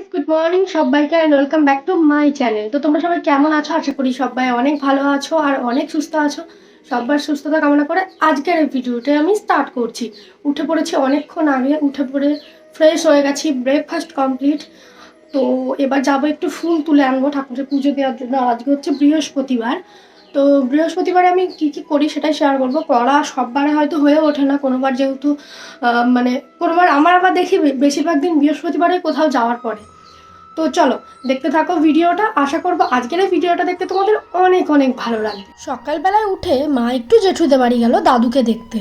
Guys good morning সবাইকে and welcome back to my channel তো তোমরা সবাই কেমন আছো? আশা করি সবাই অনেক ভালো আছো আর অনেক সুস্থ আছো। সবার সুস্থতা কামনা করে আজকের এই ভিডিওটা আমি স্টার্ট করছি। উঠে পড়েছি অনেকক্ষণ আগে, উঠে পড়ে ফ্রেশ হয়ে গেছি ব্রেকফাস্ট কমপ্লিট তো এবার যাব একটু ফুল তুলে আনব ঠাকুরের পুজো দেওয়ার জন্য। আর আজকে হচ্ছে বৃহস্পতিবার। তো বৃহস্পতিবারে আমি কি কি করি সেটাই শেয়ার করব। করা সববারে হয়তো হয়ে ওঠে না। কোনোবার যেহেতু মানে কোনোবার আমার আবার দেখি বেশিরভাগ দিন বৃহস্পতিবারে কোথাও যাওয়ার পরে। তো চলো, দেখতে থাকো ভিডিওটা। আশা করব আজকের এই ভিডিওটা দেখতে তোমাদের অনেক অনেক ভালো লাগবে। সকালবেলায় উঠে মা একটু জেঠুদের বাড়ি গেল দাদুকে দেখতে।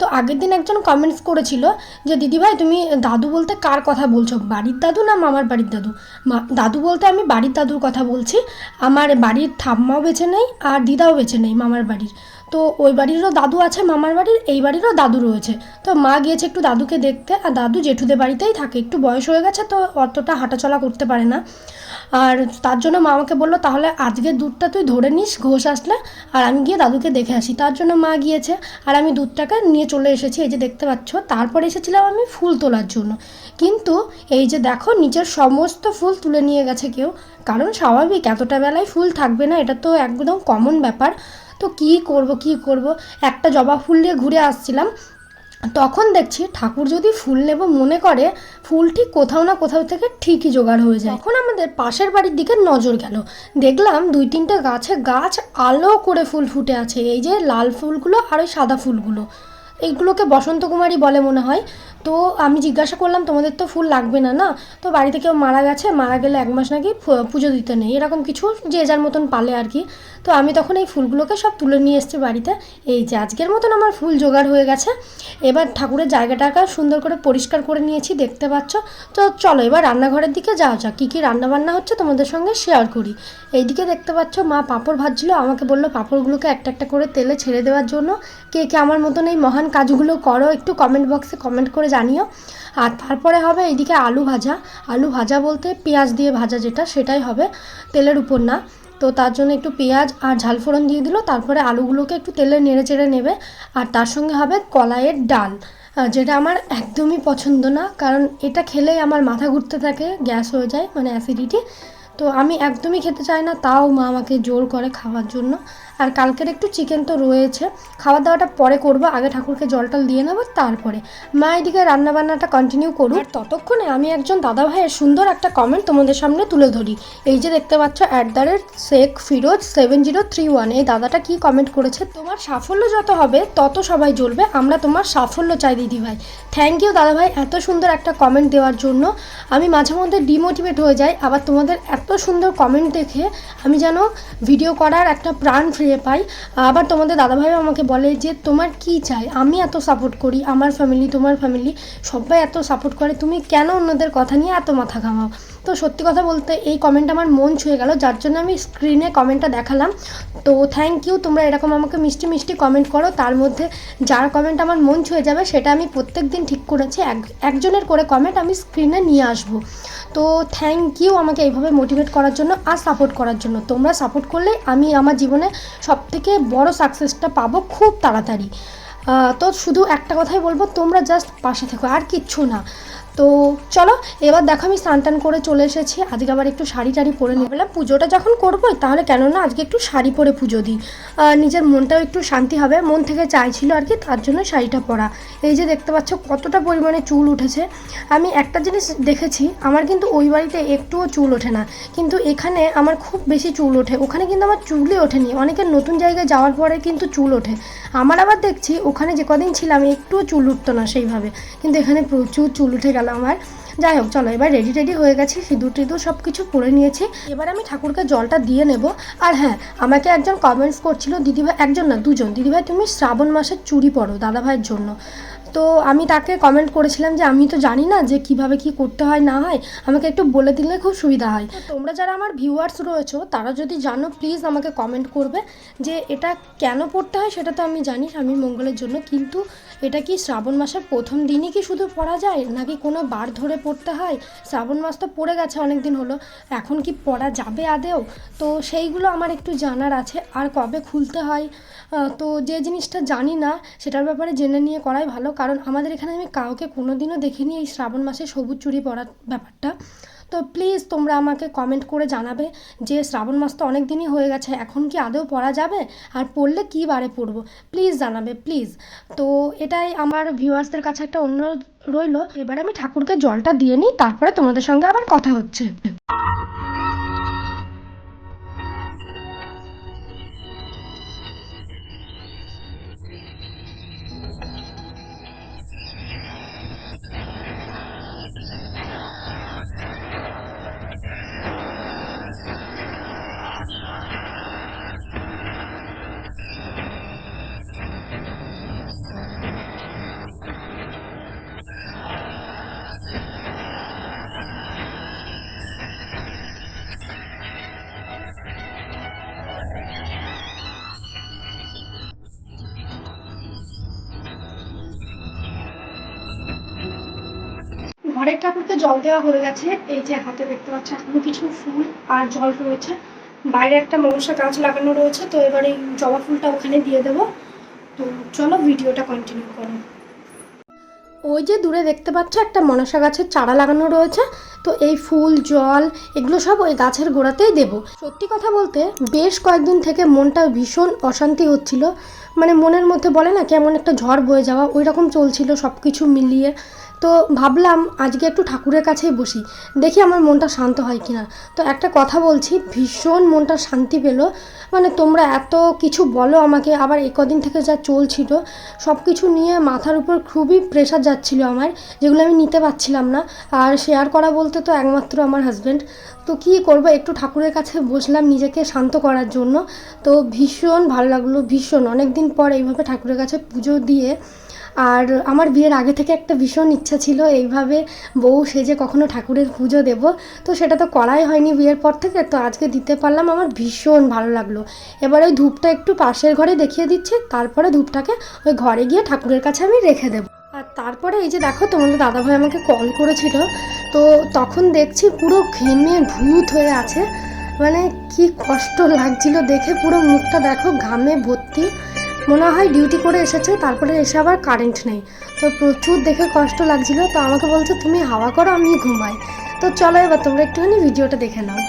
তো আগের দিন একজন কমেন্টস করেছিল যে দিদিভাই তুমি দাদু বলতে কার কথা বলছো? বাড়ির দাদু না মামার বাড়ির দাদু? মা, দাদু বলতে আমি বাড়ির দাদুর কথা বলছি। আমার বাড়ির ঠাম্মাও বেঁচে নেই আর দিদাও বেঁচে নেই মামার বাড়ির। তো ওই বাড়িরও দাদু আছে, মামার বাড়ির, এই বাড়িরও দাদু রয়েছে। তো মা গিয়েছে একটু দাদুকে দেখতে, আর দাদু জেঠুদের বাড়িতেই থাকে। একটু বয়স হয়ে গেছে তো অতটা হাঁটাচলা করতে পারে না। আর তার জন্য মা আমাকে বলল, তাহলে আজকের দুধটা তুই ধরে নিস ঘোষ আসলে, আর আমি গিয়ে দাদুকে দেখে আসি। তার জন্য মা গিয়েছে, আর আমি দুধটাকে নিয়ে চলে এসেছি। এই যে দেখতে পাচ্ছ, তারপরে এসেছিলাম আমি ফুল তোলার জন্য। কিন্তু এই যে দেখো, নিচের সমস্ত ফুল তুলে নিয়ে গেছে কেউ, কারণ স্বাভাবিক, এতটা বেলায় ফুল থাকবে না, এটা তো একদম কমন ব্যাপার। তো কি করব কি করব? একটা জবা ফুল নিয়ে ঘুরে আসছিলাম। তখন দেখছি ঠাকুর যদি ফুল নেব মনে করে, ফুল ঠিক কোথাও না কোথাও থেকে ঠিকই জোগাড় হয়ে যায়। এখন আমাদের পাশের বাড়ির দিকে নজর গেল। দেখলাম দুই তিনটে গাছে গাছ আলো করে ফুল ফুটে আছে। এই যে লাল ফুলগুলো আর ওই সাদা ফুলগুলো। এইগুলোকে বসন্ত কুমারী বলে মনে হয়। তো আমি জিজ্ঞাসা করলাম, তোমাদের তো ফুল লাগবে না না? তো বাড়িতে কেউ মারা গেছে, মারা গেলে এক মাস নাকি পুজো দিতে নেই। এরকম কিছু যে যার মতন পালে আর কি। তো আমি তখন এই ফুলগুলোকে সব তুলে নিয়ে এসেছি বাড়িতে। এই যে আজকের মতন আমার ফুল জোগাড় হয়ে গেছে। এবার ঠাকুরের জায়গাটাকে সুন্দর করে পরিষ্কার করে নিয়েছি, দেখতে পাচ্ছ? তো চলো এবার রান্নাঘরের দিকে যাওয়া যাক। কী কী রান্নাবান্না হচ্ছে তোমাদের সঙ্গে শেয়ার করি। এইদিকে দেখতে পাচ্ছ, মা পাঁপড় ভাজছিল। আমাকে বলল, পাঁপড়গুলোকে একটা একটা করে তেলে ছেড়ে দেওয়ার জন্য কে কে আমার মতন এই মহান কাজগুলো করো, একটু কমেন্ট বক্সে কমেন্ট করে জানিও। আর তারপরে হবে এইদিকে আলু ভাজা। আলু ভাজা বলতে পেঁয়াজ দিয়ে ভাজা যেটা, সেটাই হবে, তেলের উপর না। তো তার জন্য একটু পেঁয়াজ আর ঝাল ফোড়ন দিয়ে দিল, তারপরে আলুগুলোকে একটু তেলে নেড়ে চেড়ে নেবে। আর তার সঙ্গে হবে কলাইয়ের ডাল যেটা আমার একদমই পছন্দ না, কারণ এটা খেলেই আমার মাথা ঘুরতে থাকে, গ্যাস হয়ে যায় মানে অ্যাসিডিটি তো আমি একদমই খেতে চাই না, তাও মা আমাকে জোর করে খাওয়ার জন্য। আর কালকের একটু চিকেন তো রয়েছে। খাওয়া দাওয়াটা পরে করব, আগে ঠাকুরকে জল টল দিয়ে নেব, তারপরে। মা এদিকে রান্নাবান্নাটা কন্টিনিউ করুক। ততক্ষণে আমি একজন দাদা ভাইয়ের সুন্দর একটা কমেন্ট তোমাদের সামনে তুলে ধরি। এই যে দেখতে পাচ্ছ at the rate Sheikh Firoz seven zero three one এই দাদাটা কি কমেন্ট করেছে? তোমার সাফল্য যত হবে, তত সবাই জ্বলবে। আমরা তোমার সাফল্য চাই দিদি ভাই থ্যাংক ইউ দাদা ভাই এত সুন্দর একটা কমেন্ট দেওয়ার জন্য। আমি মাঝে মধ্যে ডিমোটিভেট হয়ে যাই। আবার তোমাদের এত সুন্দর কমেন্ট দেখে আমি যেন ভিডিও করার একটা প্রাণ ফিরে পাই। আবার তোমাদের দাদাভাইও আমাকে বলে যে, তোমার কি চাই? আমি এত সাপোর্ট করি, আমার ফ্যামিলি তোমার ফ্যামিলি সবাই এত সাপোর্ট করে, তুমি কেন অন্যদের কথা নিয়ে এত মাথা ঘামাও? তো সত্যি কথা বলতে এই কমেন্ট আমার মন ছুঁয়ে গেল, যার জন্য আমি স্ক্রিনে কমেন্টটা দেখালাম। তো থ্যাংক ইউ তোমরা এরকম আমাকে মিষ্টি মিষ্টি কমেন্ট করো, তার মধ্যে যার কমেন্ট আমার মন ছুঁয়ে যাবে, সেটা আমি প্রত্যেক দিন ঠিক করেছি একজনের করে কমেন্ট আমি স্ক্রিনে নিয়ে আসব। তো থ্যাংক ইউ আমাকে এইভাবে মোটিভেট করার জন্য আর সাপোর্ট করার জন্য। তোমরা সাপোর্ট করলে আমি আমার জীবনে সবথেকে বড়ো সাকসেসটা পাবো খুব তাড়াতাড়ি। তো শুধু একটা কথাই বলব, তোমরা জাস্ট পাশে থেকো, আর কিচ্ছু না। তো চলো, এবার দেখো আমি স্নান টান করে চলে এসেছি। আজকে আবার একটু শাড়ি টাড়ি পরে নিয়ে বললাম পুজোটা যখন করবোই, তাহলে কেন না আজকে একটু শাড়ি পরে পুজো দিই। নিজের মনটাও একটু শান্তি হবে, মন থেকে চাইছিল আর কি, তার জন্য শাড়িটা পরা। এই যে দেখতে পাচ্ছ কতটা পরিমাণে চুল উঠেছে। আমি একটা জিনিস দেখেছি, আমার কিন্তু ওই বাড়িতে একটুও চুল ওঠে না। কিন্তু এখানে আমার খুব বেশি চুল ওঠে। ওখানে কিন্তু আমার চুলই ওঠেনি। অনেকের নতুন জায়গায় যাওয়ার পরে কিন্তু চুল ওঠে। আমার আবার দেখছি, ওখানে যে কদিন ছিলাম, একটুও চুল উঠতো না সেইভাবে। কিন্তু এখানে প্রচুর চুল উঠে গেল। আমার। যাই হোক, চলো, এবার রেডি টেডি হয়ে গেছি, সিঁদুর টিঁদুর সব কিছু পরে নিয়েছি। এবার আমি ঠাকুরকে জলটা দিয়ে নেব। আর হ্যাঁ আমাকে একজন কমেন্টস করছিল, দিদিভাই, একজন না, দুজন। দিদিভাই, তুমি শ্রাবণ মাসের চুড়ি পরো দাদাভাইয়ের জন্য। তো আমি তাকে কমেন্ট করেছিলাম যে, আমি তো জানি না যে কীভাবে কি করতে হয়, না হয়। আমাকে একটু বলে দিলে খুব সুবিধা হয়। তোমরা যারা আমার ভিউয়ার্স রয়েছো, তারা যদি জানো প্লিজ আমাকে কমেন্ট করবে যে, এটা কেন পড়তে হয় সেটা তো আমি জানি স্বামী মঙ্গলের জন্য। কিন্তু এটা কি শ্রাবণ মাসের প্রথম দিনই কি শুধু পড়া যায়? নাকি কোনো বার ধরে পড়তে হয়? শ্রাবণ মাস তো পড়ে গেছে অনেক দিন হলো। এখন কি পড়া যাবে আদেও? তো সেইগুলো আমার একটু জানার আছে, আর কবে খুলতে হয়? তো যে জিনিসটা জানি না, সেটার ব্যাপারে জেনে নিয়ে করাই ভালো। কারণ আমাদের এখানে আমি কাউকে কোনো দিনও দেখিনি এই শ্রাবণ মাসে সবুজ চুরি পরার ব্যাপারটা। তো প্লিজ তোমরা আমাকে কমেন্ট করে জানাবে যে শ্রাবণ মাস তো অনেক দিনই হয়ে গেছে, এখন কি আদৌ পড়া যাবে? আর পড়লে কী বারে পড়ব প্লিজ জানাবে প্লিজ তো এটাই আমার ভিউয়ার্সদের কাছে একটা অনুরোধ রইল। এবার আমি ঠাকুরকে জলটা দিয়ে নিই, তারপরে তোমাদের সঙ্গে আবার কথা হচ্ছে। ঘরের ঠাকুরকে জল দেওয়া হয়ে গেছে। এই যে হাতে দেখতে পাচ্ছ এখনও কিছু ফুল আর জল রয়েছে। বাইরে একটা মনসা গাছ লাগানো রয়েছে, তো এবার এই জবা ফুলটা ওখানে দিয়ে দেবো। তো চলো ভিডিওটা কন্টিনিউ করো। ওই যে দূরে দেখতে পাচ্ছ, একটা মনসা গাছের চারা লাগানো রয়েছে। তো এই ফুল, জল, এগুলো সব ওই গাছের গোড়াতেই দেব। সত্যি কথা বলতে, বেশ কয়েকদিন থেকে মনটা ভীষণ অশান্তি হচ্ছিল। মানে মনের মধ্যে বলে না, কেমন একটা ঝড় বয়ে যাওয়া ওই রকম চলছিল সব কিছু মিলিয়ে। তো ভাবলাম আজকে একটু ঠাকুরের কাছেই বসি। দেখি আমার মনটা শান্ত হয় কিনা। তো একটা কথা বলছি, ভীষণ মনটা শান্তি পেল। মানে তোমরা এত কিছু বলো আমাকে, আবার এই কদিন থেকে যা চলছিল সব কিছু নিয়ে মাথার উপর খুবই প্রেশার যাচ্ছিল আমার, যেগুলো আমি নিতে পারছিলাম না। আর শেয়ার করা বলতে তো একমাত্র আমার হাজব্যান্ড তো কী করব, একটু ঠাকুরের কাছে বসলাম নিজেকে শান্ত করার জন্য। তো ভীষণ ভালো লাগল, ভীষণ। অনেক দিন পর এইভাবে ঠাকুরের কাছে পুজো দিয়ে আর আমার বিয়ের আগে থেকে একটা ভীষণ ইচ্ছা ছিল এইভাবে বউ সেজে কখনো ঠাকুরের পুজো দেব। তো সেটা তো করাই হয়নি বিয়ের পর থেকে, তো আজকে দিতে পারলাম, আমার ভীষণ ভালো লাগল। এবার ওই ধূপটা একটু পাশের ঘরে দেখিয়ে দিচ্ছি, তারপরে ধূপটাকে ওই ঘরে গিয়ে ঠাকুরের কাছে আমি রেখে দেবো। আর তারপরে এই যে দেখো, তোমাদের দাদাভাই আমাকে কল করেছিল, তো তখন দেখছি পুরো ঘেমে ভূত হয়ে আছে। মানে কি কষ্ট লাগছিল দেখে, পুরো মুখটা দেখো, ঘামে ভর্তি। মনে হয় ডিউটি করে এসেছে, তারপরে এসে আবার কারেন্ট নেই। তো প্রচুর দেখে কষ্ট লাগছিল, তো আমাকে বলছে, তুমি হাওয়া করো আমি ঘুমাই। তো চলো এবার তোমরা একটুখানি ভিডিওটা দেখে নাও।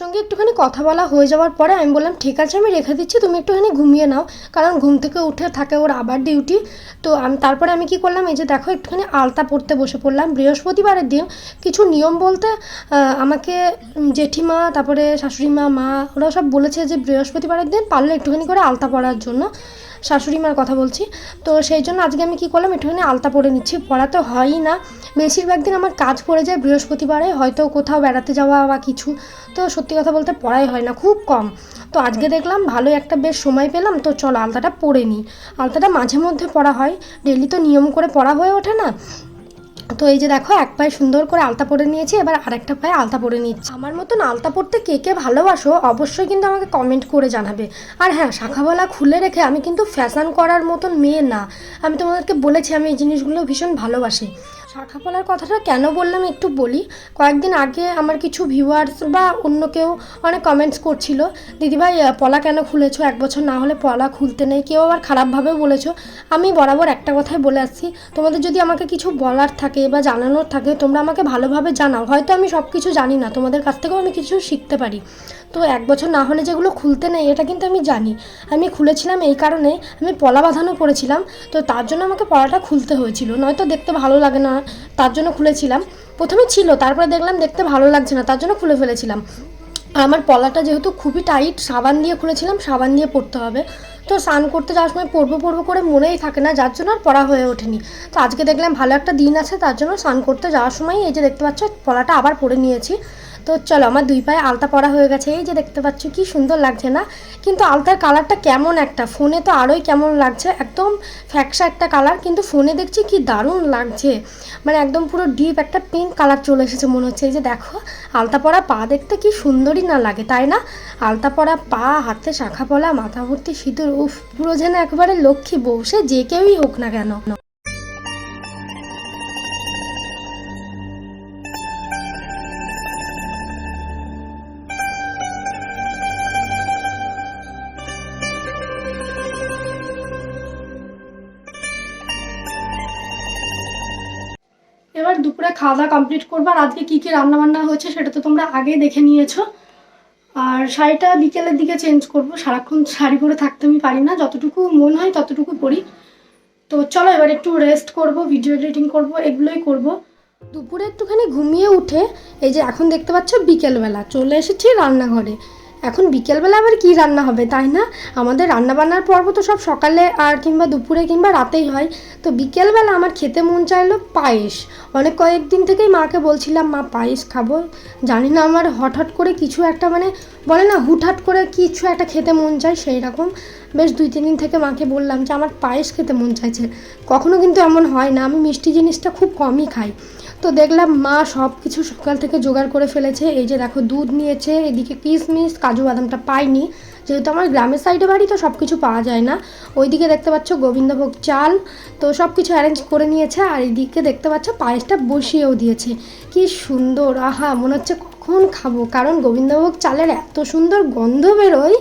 সঙ্গে একটুখানি কথা বলা হয়ে যাওয়ার পরে আমি বললাম, ঠিক আছে, আমি রেখে দিচ্ছি, তুমি একটুখানি ঘুমিয়ে নাও। কারণ ঘুম থেকে উঠে থাকে ওর আবার ডিউটি তো আমি, তারপরে আমি কি করলাম, এই যে দেখো, একটুখানি আলতা পড়তে বসে পড়লাম। বৃহস্পতিবারের দিন কিছু নিয়ম বলতে আমাকে জেঠিমা, তারপরে শাশুড়ি মা মা ওরা সব বলেছে যে বৃহস্পতিবারের দিন পারলে একটুখানি করে আলতা পড়ার জন্য। শাশুড়ি মার কথা বলছি। তো সেই জন্য আজকে আমি কি করলাম, একটুখানি আলতা পরে নিচ্ছি। পড়া তো হয়ই না। বেশিরভাগ দিন আমার কাজ পড়ে যায় বৃহস্পতিবারে, হয়তো কোথাও বেড়াতে যাওয়া বা কিছু। তো সত্যি কথা বলতে পড়াই হয় না, খুব কম। তো আজকে দেখলাম ভালো একটা বেশ সময় পেলাম, তো চলো আলতাটা পরে নিই। আলতাটা মাঝে মধ্যে পড়া হয়। ডেলি তো নিয়ম করে পড়া হয়ে ওঠে না। তো এই যে দেখো, এক পায়ে সুন্দর করে আলতা পরে নিয়েছি, এবার আরেকটা পায়ে আলতা পরে নিচ্ছি। আমার মতন আলতা পরতে কে কে ভালোবাসো, অবশ্যই কিন্তু আমাকে কমেন্ট করে জানাবে। আর হ্যাঁ শাখাওয়ালা খুলে রেখে আমি কিন্তু ফ্যাশন করার মতন মেয়ে না। আমি তোমাদেরকে বলেছি, আমি এই জিনিসগুলো ভীষণ ভালোবাসি। শাখা পলার কথাটা কেন বললাম একটু বলি। কয়েকদিন আগে আমার কিছু ভিউয়ার্স বা অন্য কেউ অনেক কমেন্টস করছিল, দিদিভাই পলা কেন খুলেছো? এক বছর না হলে পলা খুলতে নেই। কেউ আবার খারাপভাবে বলেছ। আমি বরাবর একটা কথাই বলে আসছি, তোমাদের যদি আমাকে কিছু বলার থাকে বা জানানোর থাকে, তোমরা আমাকে ভালোভাবে জানাও। হয়তো আমি সব কিছু জানি না, তোমাদের কাছ থেকেও আমি কিছু শিখতে পারি। তো এক বছর না হলে যেগুলো খুলতে নেই, এটা কিন্তু আমি জানি। আমি খুলেছিলাম এই কারণে আমি পলা বাঁধানো করেছিলাম তো তার জন্য আমাকে পলাটা খুলতে হয়েছিল। নয়তো দেখতে ভালো লাগে না তার জন্য খুলেছিলাম। প্রথমে ছিল, তারপরে দেখলাম দেখতে ভালো লাগছে না, তার জন্য খুলে ফেলেছিলাম। আর আমার পলাটা যেহেতু খুবই টাইট, সাবান দিয়ে খুলেছিলাম, সাবান দিয়ে পড়তে হবে। তো স্নান করতে যাওয়ার সময় পরবো পরবো করে মনেই থাকে না, যার জন্য আর পড়া হয়ে ওঠেনি। তো আজকে দেখলাম ভালো একটা দিন আছে, তার জন্য স্নান করতে যাওয়ার সময় এই যে দেখতে পাচ্ছ, পলাটা আবার পরে নিয়েছি। তো চলো, আমার দুই পায়ে আলতা পরা হয়ে গেছে। এই যে দেখতে পাচ্ছ, কি সুন্দর লাগছে না? কিন্তু আলতার কালারটা কেমন একটা? ফোনে তো আরোই কেমন লাগছে, একদম ফ্যাকসা একটা কালার, কিন্তু ফোনে দেখছি কি দারুণ লাগছে। মানে একদম পুরো ডিপ একটা পিঙ্ক কালার চলে এসেছে মনে হচ্ছে। এই যে দেখো, আলতা পরা পা দেখতে কি সুন্দরই না লাগে, তাই না? আলতা পরা পা, হাতে শাখা পলা, মাথা ভর্তি সিঁদুর, উফ, পুরো যেন একবারে লক্ষ্মী বউ, সে যে কেউই হোক না কেন। খাওয়া দাওয়া কমপ্লিট করব। আর আজকে কী কী রান্নাবান্না হয়েছে সেটা তো তোমরা আগে দেখে নিয়েছো। আর শাড়িটা বিকেলের দিকে চেঞ্জ করব। সারাক্ষণ শাড়ি পরে থাকতে আমি পারি না। যতটুকু মন হয় ততটুকু পরি। তো চলো এবার একটু রেস্ট করব ভিডিও এডিটিং করব, এগুলোই করব। দুপুরে একটুখানি ঘুমিয়ে উঠে, এই যে এখন দেখতে পাচ্ছ বিকেলবেলা, চলে এসেছি রান্নাঘরে। এখন বিকেলবেলা আবার কি রান্না হবে, তাই না? আমাদের রান্না বান্নার পর্ব তো সব সকালে আর কিংবা দুপুরে কিংবা রাতেই হয়। তো বিকেলবেলা আমার খেতে মন চাইলো পায়েস। অনেক কয়েকদিন থেকেই মাকে বলছিলাম, মা, পায়েস খাব। জানি না আমার হঠাৎ করে কিছু একটা মানে বলে না, হুটহাট করে কিছু একটা খেতে মন চায় সেই রকম বেশ দুই, তিন দিন থেকে মাকে বললাম যে, আমার পায়েস খেতে মন চাইছে। কখনো কিন্তু এমন হয় না, আমি মিষ্টি জিনিসটা খুব কমই খাই। তো দেখলাম মা সব কিছু সকাল থেকে জোগাড় করে ফেলেছে। এই যে দেখো, দুধ নিয়েছে, এদিকে কিশমিশ, কাজু বাদামটা পাইনি। যেহেতু আমার গ্রামের সাইডে বাড়ি, তো সব কিছু পাওয়া যায় না। ওইদিকে দেখতে পাচ্ছ গোবিন্দভোগ চাল, তো সব কিছু অ্যারেঞ্জ করে নিয়েছে। আর এইদিকে দেখতে পাচ্ছ পায়েসটা বসিয়েও দিয়েছে। কি সুন্দর, আহা, মনে হচ্ছে কখন খাব। কারণ গোবিন্দভোগ চালের এত সুন্দর গন্ধ বেরোয়,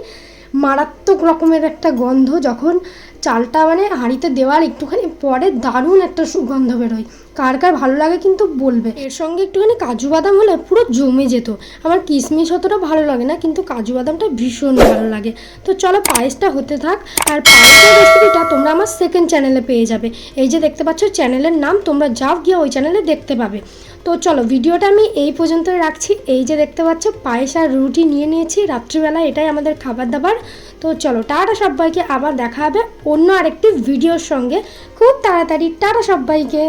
মারাত্মক রকমের একটা গন্ধ। যখন চালটা মানে হাঁড়িতে দেওয়ার একটুখানি পরে দারুণ একটা সুগন্ধ বেরোয়। কার কার ভালো লাগে কিন্তু বলবে। এর সঙ্গে একটুখানি কাজু বাদাম হলে পুরো জমে যেত। আমার কিশমিশ অতটা ভালো লাগে না, কিন্তু কাজু বাদামটা ভীষণ ভালো লাগে। তো চলো পায়েসটা হতে থাক। আর পায়েসের রেসিপিটা তোমরা আমার সেকেন্ড চ্যানেলে পেয়ে যাবে। এই যে দেখতে পাচ্ছ চ্যানেলের নাম, তোমরা যাও গিয়ে ওই চ্যানেলে দেখতে পাবে। তো চলো ভিডিওটা আমি এই পর্যন্ত রাখছি। এই যে দেখতে পাচ্ছ, পায়েস আর রুটি নিয়ে নিয়েছি। রাত্রিবেলা এটাই আমাদের খাবার দাবার তো চলো টাটা সবাইকে, আবার দেখা হবে অন্য আরেকটি ভিডিওর সঙ্গে। খুব তাড়াতাড়ি, টাটা সবাইকে।